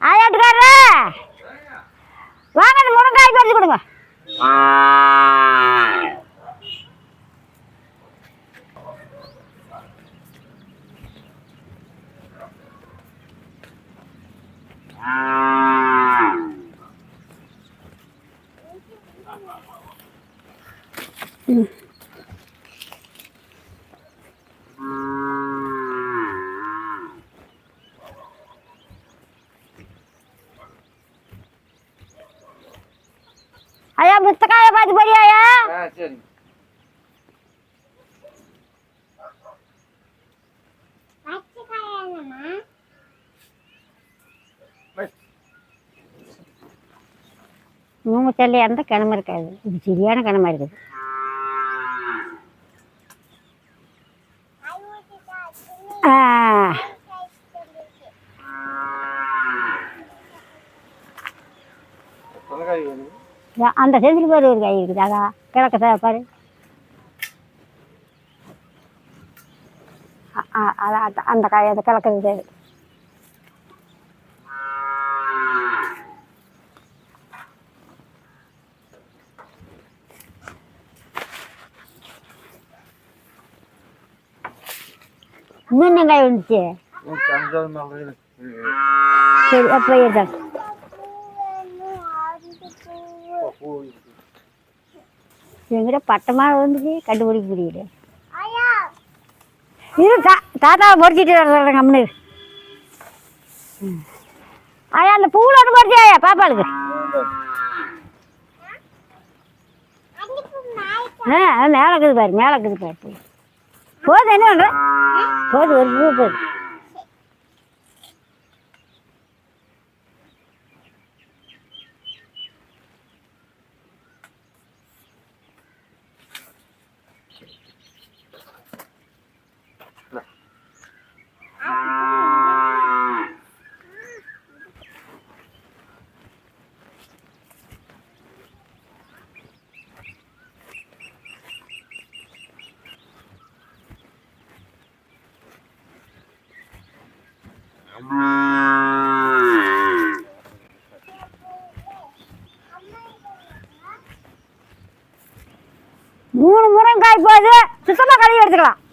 ஆயாட்டுக்காரரு வாங்க அந்த முருங்காய் பறிச்சு கொடுங்க Mm-hmm. ஐயா புத்தகாய பார்த்து போறியாயா ஆ சரி. மூணு இருந்தால் கிணமு இருக்காது? இது சரியான கிணமா இருக்குது ஆ தொலைக்காய் வேணும் இதா, அந்த செந்தில் பேர் ஒரு காய் இருக்குது. அதா கிழக்க சார் பாரு. அதான் அந்த காய் அந்த கிழக்கிறது சரி. இன்னும் காய் வந்துச்சு சரி அப்போ எடுத்தாங்க பூ எங்கிட்ட பட்டமாக வந்துச்சு கண்டுபிடிக்க முடியல. இரு தா தாத்தாவை பொறிச்சிட்டு வர்றேன் கம்னு ஆயா அந்த பூவில் ஒன்று பொறிச்சாயா பாப்பாளுக்கு ஆ அது மேலே இருக்குது பாரு மேலே இருக்குது பாரு போதும் என்ன பண்ணுற போது ஒரு பூ போதும். மூணு முருங்காய் போகுது. சுத்தமாக கழுவி எடுத்துக்கலாம்.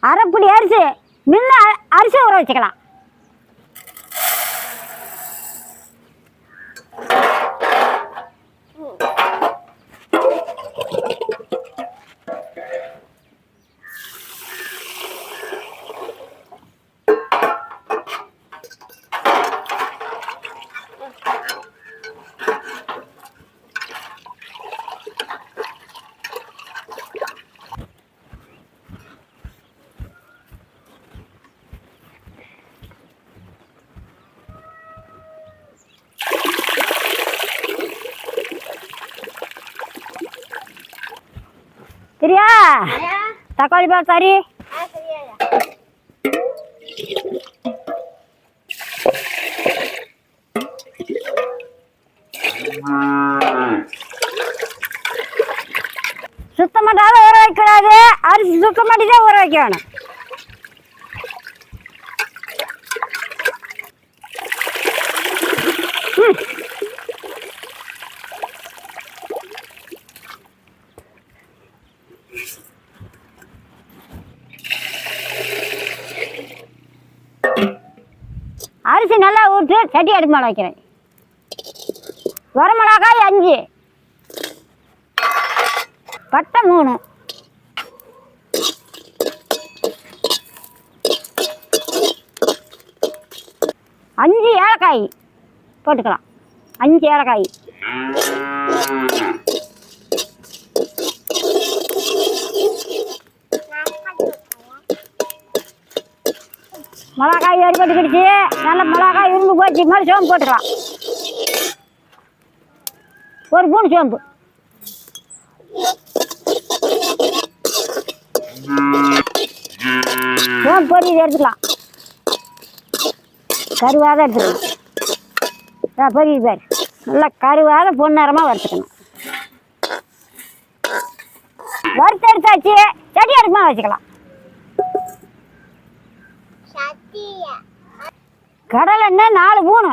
அரைப்புடி அரிசி நின்று அ- அரிசி ஊற வச்சுக்கலாம். சரியா தக்காளி பால் சரி சுத்தம் பண்ணாத ஊற வைக்கூடாது அரிசி சுத்தம் பண்ணி தான் ஊற வைக்கணும் ம். அரிசி நல்லா ஊற்றி அடுப்பு மேலே வைக்கிறேன். வரமிளகாய் அஞ்சு. பட்டை மூணு. அஞ்சு ஏலக்காய் போட்டுக்கலாம். அஞ்சு ஏலக்காய். மிளகாய் ஏற்பட்டுக்கிடுச்சு நல்ல மிளகாய் இரும்பு போச்சு மாதிரி சோம்பு போட்டுக்கலாம். ஒரு பூண்டு சோம்பு. சோம்பு பொறி எடுத்துக்கலாம். கருவாக எடுத்துக்கணும். ஆ பொரியல் பாரு. நல்லா கருவாக பொன்னரமாக வறுத்துக்கணும். வறுத்து எடுத்தாச்சு. செடி அடுக்குமா வச்சுக்கலாம். கடலை எண்ணெய் நாலு மூணு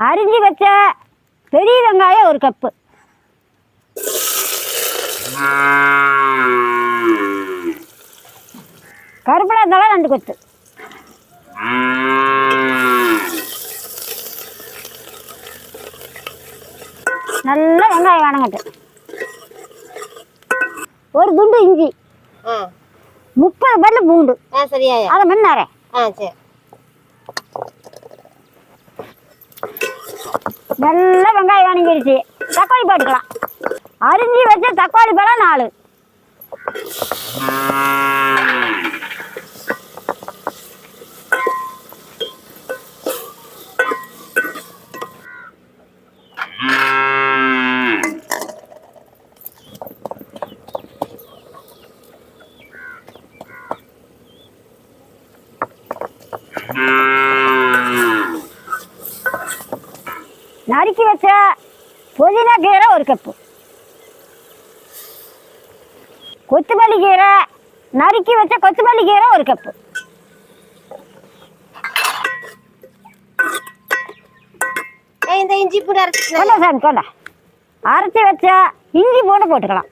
அரிஞ்சு வச்ச பெரிய வெங்காயம் ஒரு கப்பு. கருப்பில் இருந்தாலும் ரெண்டு கொத்து. நல்ல வெங்காயம் வணங்கட்டு. ஒரு துண்டு இஞ்சி. ஆ. முப்பது பல்லு பூண்டு. ஆ சரியாயா அதை சரி. நல்ல வெங்காயம் வணங்கிடுச்சு தக்காளி போட்டுக்கலாம். அரிஞ்சு வச்ச தக்காளி பழம் நாலு. நறுக்கி வச்ச புதினா கீரை ஒரு கப்பு. கொத்தமல்லி கீரை நறுக்கி வச்ச கொத்தமல்லி கீரை ஒரு கப்பு. இந்த இஞ்சி பூண்டு அரைச்சி கொண்டா சாமி கொண்டா. அரைச்சி வச்ச இஞ்சி பூண்டு போட்டுக்கலாம்.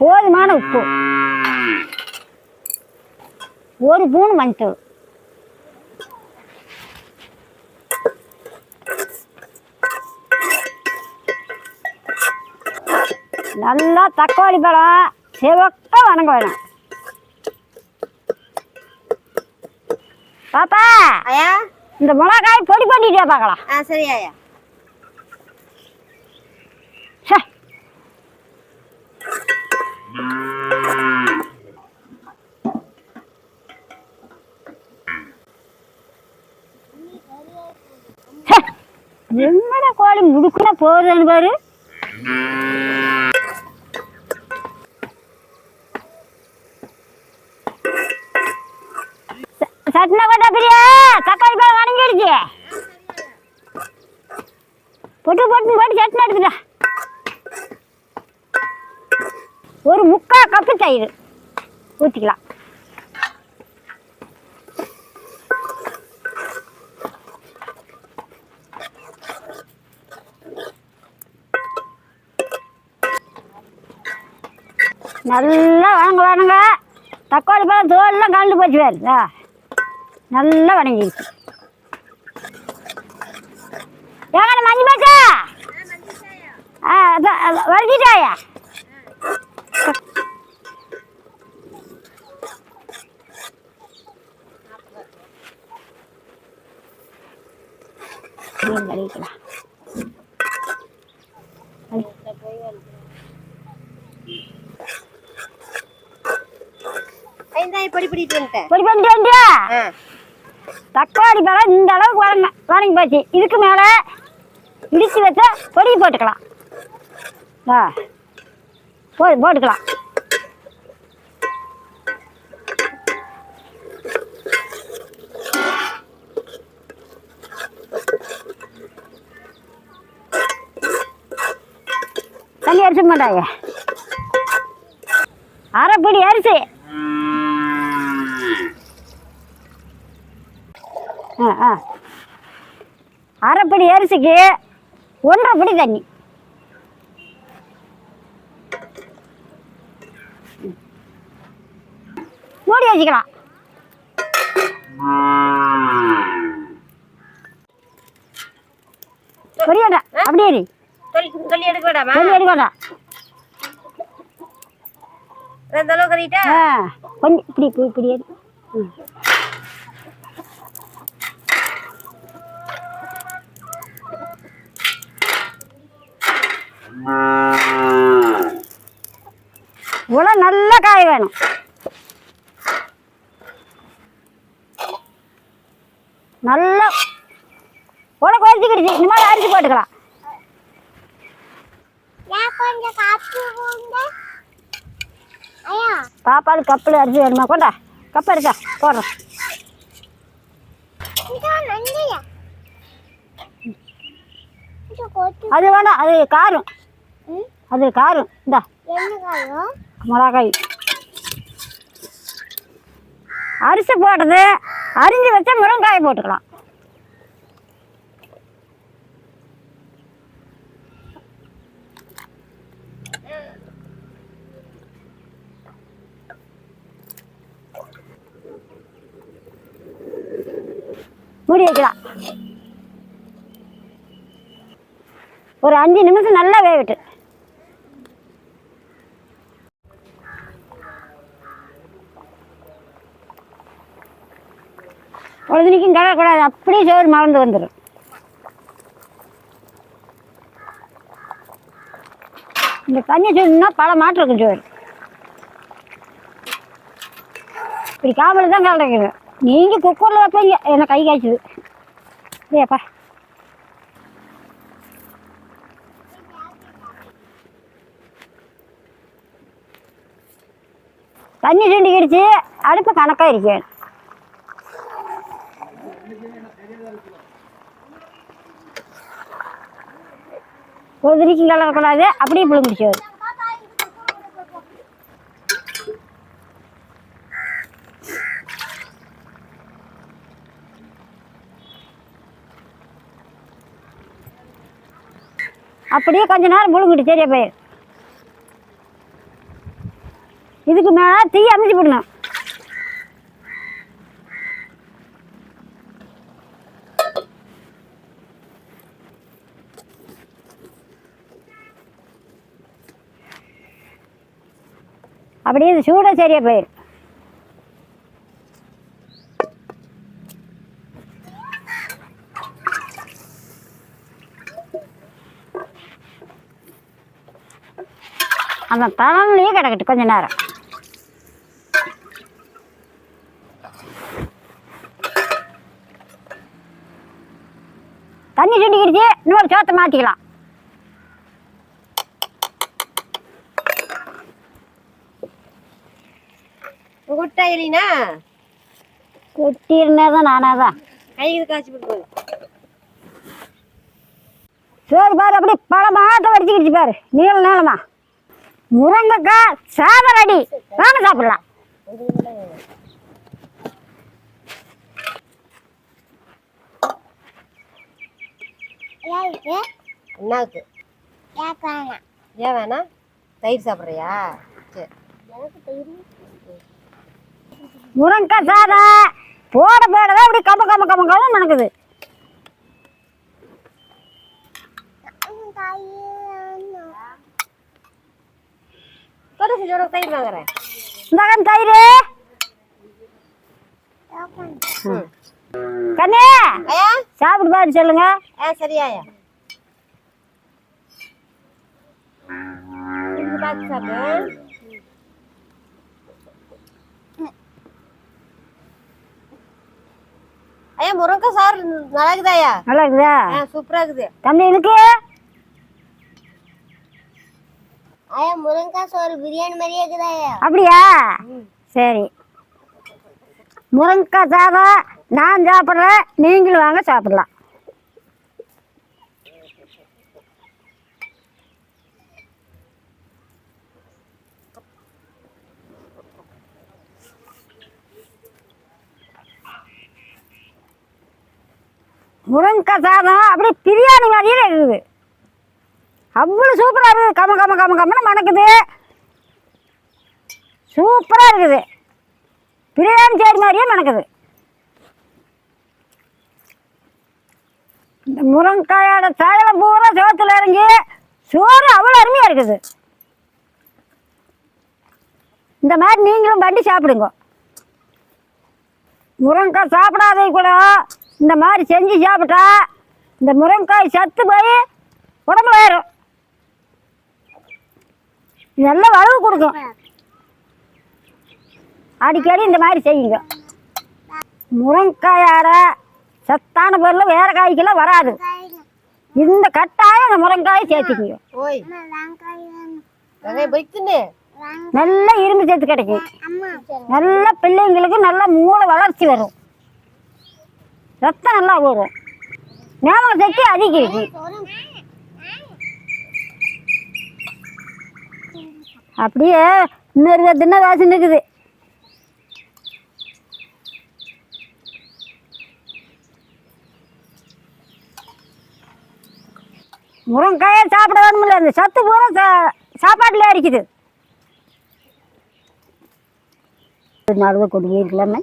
போதுமான உப்பு. ஒரு பூணு மஞ்சள். நல்லா தக்காளி பழம் சிவக்க வணங்க வேணும். பாப்பா ஐயா இந்த மிளகாய் பொடி பண்ணிட்டே பார்க்கலாம். ஆ சரியாயா ச்சே. என்னடா கோழி முடுக்குனா போகுதுன்னு பாரு. ச- சட்னை கொண்டா பிரியா? தக்காளி பழம் வணங்கிடுச்சு. பொட்டு பொட்டு போட்டு சட்னி எடுத்துட்டா. ஒரு முக்கால் கப்பு தயிர். ஊற்றிக்கலாம் நல்லா வணங்க வணங்க. தக்காளி பழம் தோல்லாம் கலந்து போச்சு வேறு ஆ நல்லா வணங்கிடுச்சு. ஏங்க மஞ்சு பாச்சா ஆ அதான் கழிக்கலாம் பொடி பிடிட்டு வந்துட்டேன். பொடி பண்ணிட்டு தக்காளி பழம் இந்த அளவுக்கு வதங்க வதங்கி போச்சு இதுக்கு மேலே இடிச்சு வச்ச பொடி போட்டுக்கலாம். ஆ போ போட்டுக்கலாம். தண்ணி அரிசி மாட்டாங்க. அரைப்படி அரிசி ஆ ஆ அரைப்படி அரிசிக்கு ஒன்றரை படி தண்ணி. மூடி வச்சுக்கலாம். பொரிய வேண்டாம் அப்படியே எடுக்க வேண்டாமா? எடுக்க வேண்டாம். கறிட்டா ஆ கொஞ்சம் இப்படி இப்படி இப்படி எடு. ம். உலை நல்ல காய வேணும். நல்லா உலை குறைச்சிக்கிடுச்சு இந்த மாதிரி அரிசி போட்டுக்கலாம். பாப்பாளுக்கு கப்பில் அரிசி வேணுமா? கொண்டா. கப்பை இருக்கா போடுறேன் அது வேணாம் அது காரும். அது காரும். இந்தா. மிளகாய். அரிசி போட்டது அரிஞ்சு வச்சா முருங்காயை போட்டுக்கலாம். மூடி வைக்கலாம். ஒரு அஞ்சு நிமிஷம் நல்லா வேகட்டு பொழுதுனிக்கும் கிடக்கூடாது அப்படியே சோறு மறந்து வந்துடும் இந்த கஞ்சி சோறுனா பல மாற்றம் இருக்கும் சோறு. இப்படி காவல் தான் கலக்குது நீங்கள் குக்கரில் வைப்பீங்க. என்ன கை காய்ச்சுது. இல்லையாப்பா தண்ணி சுண்டிக்கிடுச்சு அடுப்பு கணக்காக இருக்கேன் கொதிரிக்கும் கலக்கக்கூடாது அப்படியே புழுங்கிடுச்சு. அப்படியே கொஞ்ச நேரம் முழுங்கிட்டு சரியா போயிரு. இதுக்கு மேலே தீ அமைச்சு விடணும் அப்படியே இது சூட சரியாக போயிடும் அந்த தளம்லேயே கிடக்கட்டும் கொஞ்ச நேரம். தண்ணி சுண்டிக்கிடுச்சு இன்னொரு சோத்தை மாற்றிக்கலாம் கொட்டா இல்லைனா கொட்டி இருந்தால் தான் நானாக தான். கைக்கு காய்ச்சி போகுது சோறு பாரு அப்படி பழமாட்ட வடிச்சுக்கிடுச்சு பாரு. நீள நீளமா. முருங்கைக்காய் சாதம் அடி வாங்க சாப்பிடலாம். என்னாக்கு ஏன் வேணாம்? தயிர் சாப்பிட்றியா? சரி. முருங்கைக்காய் சாதம் போட போட தான் அப்படி கம்ம கம்ம கம்ம கம்ம நடக்குது தயிர் கண்ணே சாப்பிட்டு பாரு சொல்லுங்க. பார்த்து சாப்பிடு. ஐயா முருங்கை சாறு நல்லா இருக்குதாயா நல்லா இருக்குதா சூப்பரா இருக்குது தம்பி எனக்கு ஐயா முருங்கைக்காய் சோறு பிரியாணி மாதிரியே இருக்குதாயா அப்படியா? சரி. முருங்கைக்காய் சாதம் நான் சாப்பிட்றேன் நீங்களும் வாங்க சாப்பிடலாம். முருங்கைக்காய் சாதம் அப்படியே பிரியாணி மாதிரியே இருக்குது. அவ்வளோ சூப்பராக இருக்குது. கம கம கம கம்னு மணக்குது. சூப்பராக இருக்குது. பிரியாணி சேடி மாதிரியே மணக்குது. இந்த முருங்காயோட சாயலை பூரா சோத்தில் இறங்கி சோறு அவ்வளோ அருமையாக இருக்குது. இந்த மாதிரி நீங்களும் பண்ணி சாப்பிடுங்க. முருங்காய் சாப்பிடாதே கூட இந்த மாதிரி செஞ்சு சாப்பிட்டா இந்த முருங்கைக்காய் சத்து போய் உடம்புல ஏறும் நல்ல வளவு கொடுக்கும். அடிக்கடி இந்த மாதிரி செய்யுங்க. முருங்கைக்காயோட சத்தான பொருள் வேற காய்க்கெல்லாம் வராது. இந்த கட்டாயம் அந்த முருங்காயை சேர்த்துக்குங்க. நல்ல இரும்பு சத்து கிடைக்கும். நல்ல பிள்ளைங்களுக்கு நல்ல மூளை வளர்ச்சி வரும். ரத்தம் நல்லா ஊறும் ஞாபக சக்தி அதிகரிக்கும் அப்படியே இன்னொரு தின்ன வாசம் இருக்குது முருங்கைக்காயை சாப்பிட வேணுமில்ல அந்த சத்து பூரா சா சாப்பாட்டில் அடிக்குது. ஒரு கொண்டு போயிருக்கலாமே.